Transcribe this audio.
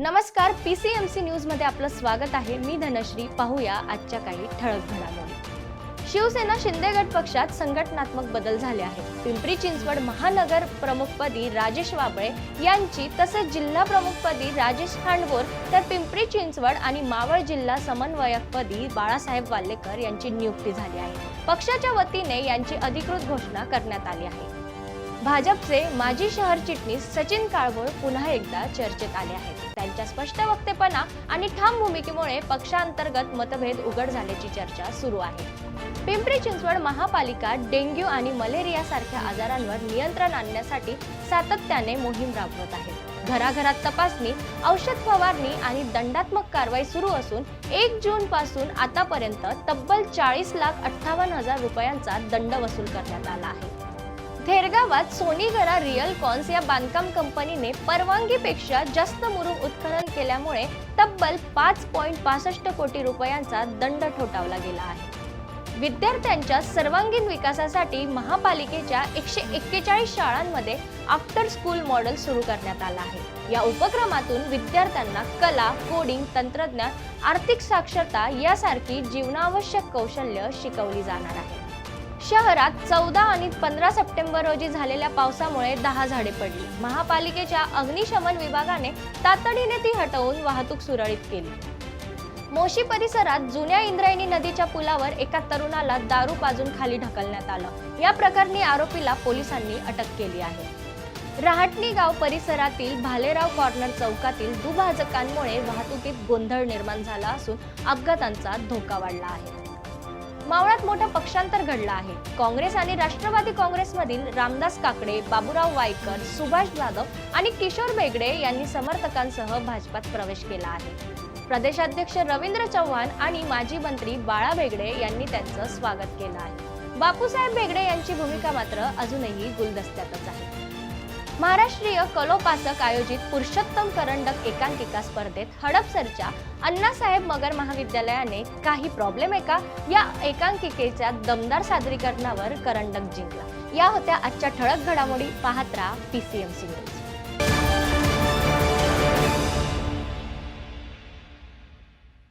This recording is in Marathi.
नमस्कार पी सी एम सी न्यूजमध्ये आपलं स्वागत आहे. मी धनश्री पाहूया आजच्या काही ठळक घडामोडी. शिवसेना शिंदे गट पक्षात संघटनात्मक बदल झाले आहेत. पिंपरी चिंचवड महानगर प्रमुखपदी राजेश वाबळे यांची तसेच जिल्हा प्रमुखपदी राजेश खांडवोर तर पिंपरी चिंचवड आणि मावळ जिल्हा समन्वयकपदी बाळासाहेब वाल्लेकर यांची नियुक्ती झाली आहे. पक्षाच्या वतीने यांची अधिकृत घोषणा करण्यात आली आहे. भाजपचे माजी शहर चिटणीस सचिन काळभोळ पुन्हा एकदा चर्चेत आले आहेत. त्यांच्या स्पष्ट वक्तेपणा आणि ठाम भूमिकेमुळे पक्षांतर्गत मतभेद उघड झाल्याची चर्चा सुरू आहे. पिंपरी चिंचवड महापालिका डेंग्यू आणि मलेरिया सारख्या आजारांवर नियंत्रण आणण्यासाठी सातत्याने मोहीम राबवत आहे. घराघरात तपासणी औषध फवारणी आणि दंडात्मक कारवाई सुरू असून एक जून पासून आतापर्यंत तब्बल चाळीस लाख अठ्ठावन्न हजार रुपयांचा दंड वसूल करण्यात आला आहे. थेरगावात सोनीगरा रिअल कॉन्स या बांधकाम कंपनीने परवानगीपेक्षा जास्त मुरुम उत्खनन केल्यामुळे तब्बल पाच पॉईंट पासष्ट कोटी रुपयांचा दंड ठोठावला गेला आहे. विद्यार्थ्यांच्या सर्वांगीण विकासासाठी महापालिकेच्या एकशे एक्केचाळीस शाळांमध्ये आफ्टर स्कूल मॉडेल सुरू करण्यात आला आहे. या उपक्रमातून विद्यार्थ्यांना कला कोडिंग तंत्रज्ञान आर्थिक साक्षरता यासारखी जीवनावश्यक कौशल्य शिकवली जाणार आहे. शहरात चौदा आणि पंधरा सप्टेंबर रोजी झालेल्या पावसामुळे दहा झाडे पडली. महापालिकेच्या अग्निशमन विभागाने तातडीने ती हटवून वाहतूक सुरळीत केली. मोशी परिसरात जुन्या इंद्रायणी नदीच्या पुलावर एका तरुणाला दारू पाजून खाली ढकलण्यात आलं. या प्रकरणी आरोपीला पोलिसांनी अटक केली आहे. रहाटणी गाव परिसरातील भालेराव कॉर्नर चौकातील दुभाजकांमुळे वाहतुकीत गोंधळ निर्माण झाला असून अपघातांचा धोका वाढला आहे. मावळात मोठं पक्षांतर घडलं आहे. काँग्रेस आणि राष्ट्रवादी काँग्रेसमधील रामदास काकडे बाबूराव वायकर सुभाष जाधव आणि किशोर बेगडे यांनी समर्थकांसह भाजपात प्रवेश केला आहे. प्रदेशाध्यक्ष रवींद्र चव्हाण आणि माजी मंत्री बाळा बेगडे यांनी त्यांचं स्वागत केलं आहे. बापूसाहेब बेगडे यांची भूमिका मात्र अजूनही गुलदस्त्यातच आहे. महाराष्ट्रीय कलोपासक आयोजित पुरुषोत्तम करंडक एकांकिका स्पर्धेत हडपसरच्या अण्णासाहेब मगर महाविद्यालयाने काही प्रॉब्लेम आहे का या एकांकिकेच्या दमदार सादरीकरणावर करंडक जिंकला. या होत्या आजच्या ठळक घडामोडी. पाहत राहा पीसीएमसी न्यूज